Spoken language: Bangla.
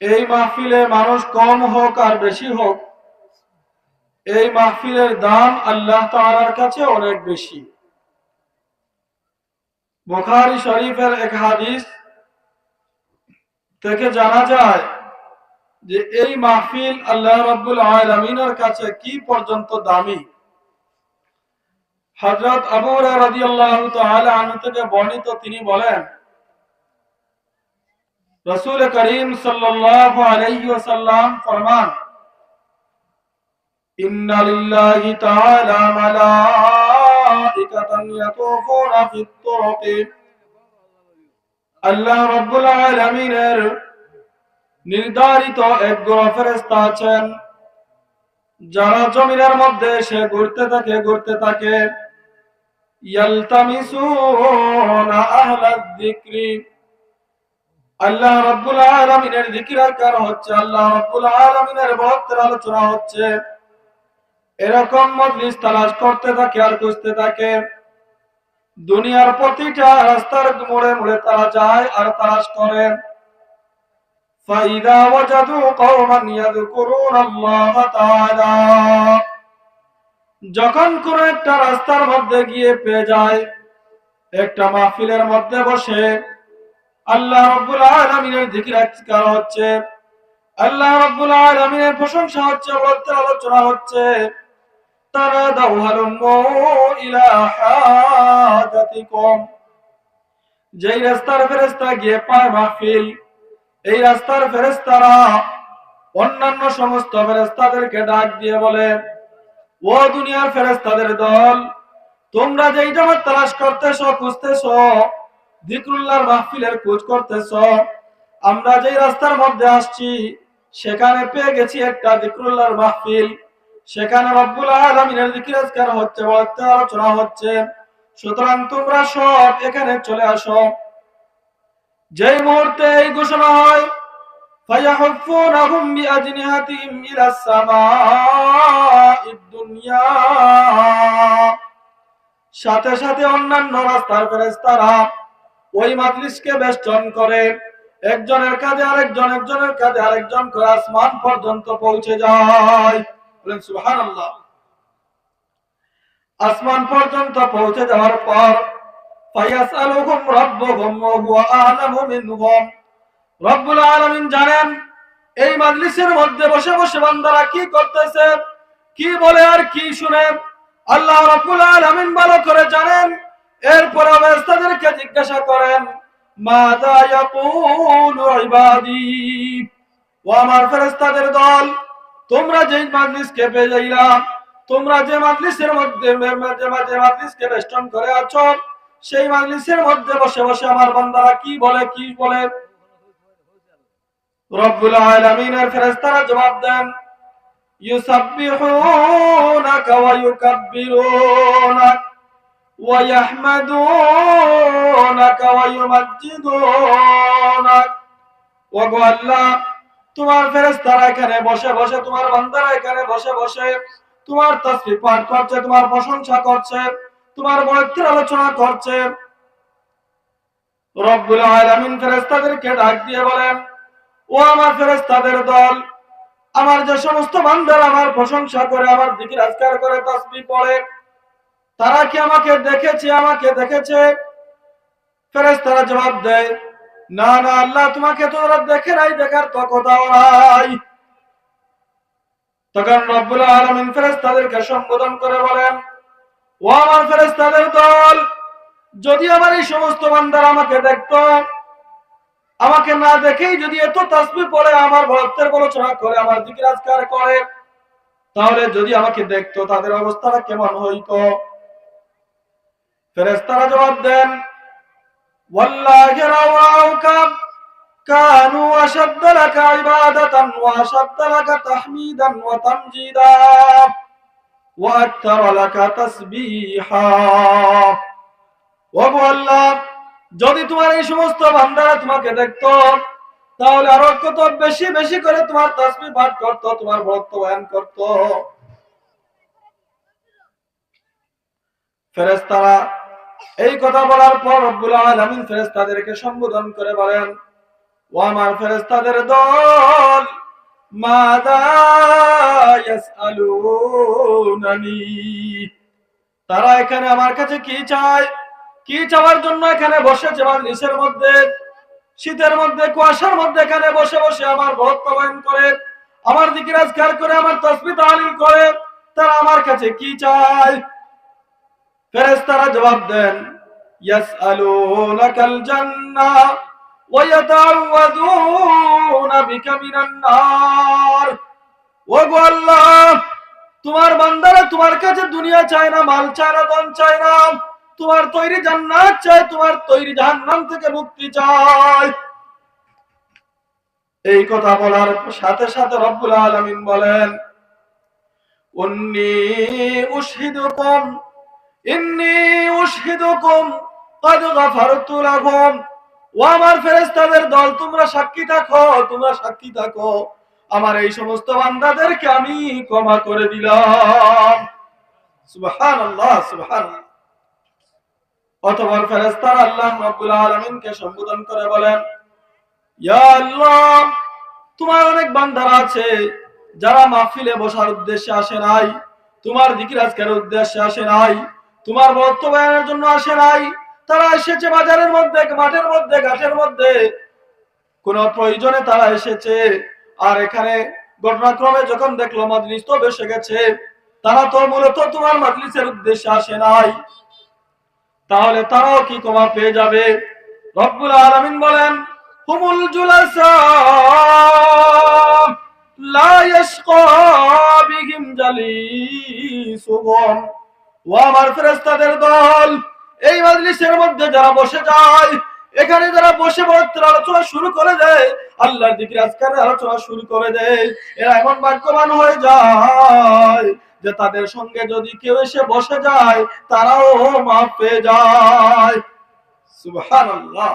এই মাহফিলে মানুষ কম হোক আর বেশি হোক, এই মাহফিলের দাম আল্লাহ তাআলার কাছে অনেক বেশি। বুখারী শরীফের এক হাদিস থেকে জানা যায় যে এই মাহফিল আল্লাহ রাব্বুল আলামিনের কাছে কি পর্যন্ত দামি। হযরত আবু তাআলা আনহু থেকে বর্ণিত তিনি বলেন রসুল করিম তুরুকি। আল্লাহ রাব্বুল আলামিনের নির্ধারিত এক গ্রহ আছেন, যারা জমিনের মধ্যে সে ঘুরতে থাকে ঘুরতে থাকে। আল্লাহ রাব্বুল আলামিনের জিকির কার হচ্ছে আল্লাহ রাব্বুল আলামিনের ভক্তের আলোচনা হচ্ছে এরকম মজলিস তালাশ করতে থাকে আর খুঁজতে থাকে দুনিয়ার প্রতিটা রাস্তার মোড়ে মোড়ে তারা যায় আর তালাশ করে فإذا وجدوا قوما يذكرون الله تعالى যখন কোন একটা রাস্তার মধ্যে গিয়ে পেয়ে যায় একটা মাহফিলের মধ্যে বসে আল্লাহ রাব্বুল আলামিনের জিকির হচ্ছে, আল্লাহ রাব্বুল আলামিনের প্রশংসা হচ্ছে আলোচনা হচ্ছে তারা ইলা হাজাতিকুম যেই রাস্তার ফেরেশতা গিয়ে পায় মাহফিল, এই রাস্তার ফেরেশতারা অন্যান্য সমস্ত ফেরেশতাদেরকে ডাক দিয়ে বলে, ও দুনিয়ার ফেরেশতাদের দল, তোমরা যেই জামাত তালাশ করতেছ, খুঁজতেছ জিক্রুল্লাহর মাহফিলের খোঁজ করতেছ আমরা যেই রাস্তার মধ্যে আসছি সেখানে পেয়ে গেছি একটা জিক্রুল্লাহর মাহফিল সেখানে রব্বুল আলামিনের জিকির আজকার হচ্ছে বলতে আলোচনা হচ্ছে সুতরাং তোমরা সব এখানে চলে আসো যেই মুহূর্তে এই ঘোষণা হয় فيحفونهم بأجنحتهم إلى السماء الدنيا সাথে সাথে অন্যান্য রাস্তার ফেরেশতারা ওই মাজলিসকে বেষ্টন করে। একজনের কাজে আরেকজন, একজনের কাজে আরেকজন করে আসমান পর্যন্ত পৌঁছে যায়। সুবহানাল্লাহ। আসমান পর্যন্ত পৌঁছে যাওয়ার পর, ফায়াসআলুহুম রাব্বুহুম ওয়া আ'লামু মিনহুম। রব্বুল আলামিন জানেন, এই মাজলিসের মধ্যে বসে বসে বান্দারা কি করতেছে, কি বলে আর কি শুনে। আল্লাহ রব্বুল আলামিন ভালো করে জানেন এরপর ফেরেশতাদেরকে জিজ্ঞাসা করেন মাযা ইয়াকুলু ইবাদি? আমার ফেরেশতাদের দল, তোমরা তোমরা যে মধ্যে যে বেষ্টন করে আছো, সেই মাজলিসের মধ্যে বসে বসে আমার বান্দারা কি বলে কি বলে? রব্বুল আলামিনের ফেরেশতারা জবাব দেন, ইউসাব্বিহুনাকা ওয়া ইউকাব্বিরুনাক। ইউমাজ্জিদুনাক ও গো আল্লাহ, তোমার ফেরেশতারা এখানে বসে বসে, তোমার বান্দারা এখানে বসে বসে তোমার পাঠ করছে, তোমার প্রশংসা করছে, তোমার বড়ত্বের আলোচনা করছে। রব্বুল আলামিন ডাক দিয়ে বলেন, ও আমার ফেরেশতাদের দল, আমার যে সমস্ত বান্দার আমার প্রশংসা করে, আমার দিকে আজকার করে তাসবিহ পড়ে তারা কি আমাকে দেখেছে আমাকে দেখেছে? ফেরেশতারা জবাব দেয়, না না, আল্লাহ তোমাকে তো ওরা দেখে নাই, দেখার তো কোথাও নাই। তখন রব্বুল আলামিন ফেরেশতাদেরকে সম্বোধন করে বলেন, ও আমার ফেরেশতাদের দল, যদি আমার এই সমস্ত বান্দারা আমাকে দেখতো, আমাকে না দেখেই যদি এত তাসবি পড়ে, আমার ভক্তের আলোচনা করে, আমার দিকে আজকার করে, তাহলে যদি আমাকে দেখতো, তাদের অবস্থাটা কেমন হইতো? ফেরেশতারা জবাব দেন ওয়াল্লাহি রাওয়াউকা كانوا أشد لك عبادة وأشد لك تحميدا وتمجيدا وأكثر لك تسبيحا ওগো আল্লাহ যদি তোমার এই সমস্ত বান্দারা তোমাকে দেখতো তাহলে আরো কত বেশি বেশি করে তোমার তাসবিহ পাঠ করতো তোমার ভক্ত বয়ান করতো ফেরেশতারা এই কথা বলার পর রব্বুল আলামিন ফেরেশতাদেরকে সম্বোধন করে বলেন, ও আমার ফেরেস্তাদের দল তারা এখানে আমার কাছে কি চায়? কি চাওয়ার জন্য এখানে বসেছে মাজলিসের মধ্যে? শীতের মধ্যে, কুয়াশার মধ্যে এখানে বসে বসে আমার বক্তব্য করে, আমার দিকে রাজগার করে, আমার তসবি তালিল করে, তারা আমার কাছে কি চায়? ফেরেশতারা জবাব দেন, ইয়াসআলুনাকাল জান্নাহ ওয়া বিকা মিনান নার। আল্লাহ, তোমার বান্দারা তোমার কাছে দুনিয়া চায় না, মাল চায় না, ধন চায় না। তোমার তৈরি জান্নাত চায়, তোমার তৈরি জাহান্নাম থেকে মুক্তি চায়। এই কথা বলার সাথে সাথে রব্বুল আলামিন বলেন, উন্নি উশহিদুকুম ইন্নি উশহিদুকুম, কদ গাফারতু লাকুম আমার ফেরেশতাদের দল, তোমরা সাক্ষী থাকো, তোমরা সাক্ষী থাকো। আমার এই সমস্ত বান্দাদেরকে আমি ক্ষমা করে দিলাম। সুবহানাল্লাহ সুবহানাল্লাহ। অতঃপর ফেরেশতারা আল্লাহ রাব্বুল আলামিনকে সম্বোধন করে বলেন, ইয়া আল্লাহ, তোমার অনেক বান্দারা আছে, যারা মাহফিলে বসার উদ্দেশ্যে আসে নাই, তোমার জিকির আজকের উদ্দেশ্যে আসে নাই। তোমার বক্তব্যের জন্য আসে নাই। তারা এসেছে বাজারের মধ্যে, মাঠের মধ্যে, ঘাটের মধ্যে। কোন প্রয়োজনে তারা এসেছে। আর এখানে ঘটনাক্রমে যখন দেখল মাজলিস তো বেসে গেছে, তারা তো মূলত তোমার মাজলিসের উদ্দেশ্যে আসে নাই। তাহলে তারাও কি ক্ষমা পেয়ে যাবে? রব্বুল আলামিন বলেন, হুমুল জুলাসা লা ইয়াশকা বিহিম জালিসুহুম ও আমার ফেরেস্তাদের দল, এই মাজলিসের মধ্যে যারা বসে যায়, এখানে যারা বসে বক্তের আলোচনা শুরু করে দেয়, আল্লাহর দিকে আজকালের আলোচনা শুরু করে দেয়, এরা এমন বাক্যবান হয়ে যায় যে তাদের সঙ্গে যদি কেউ এসে বসে যায়, তারাও মাফ পেয়ে যায়। সুবহানাল্লাহ।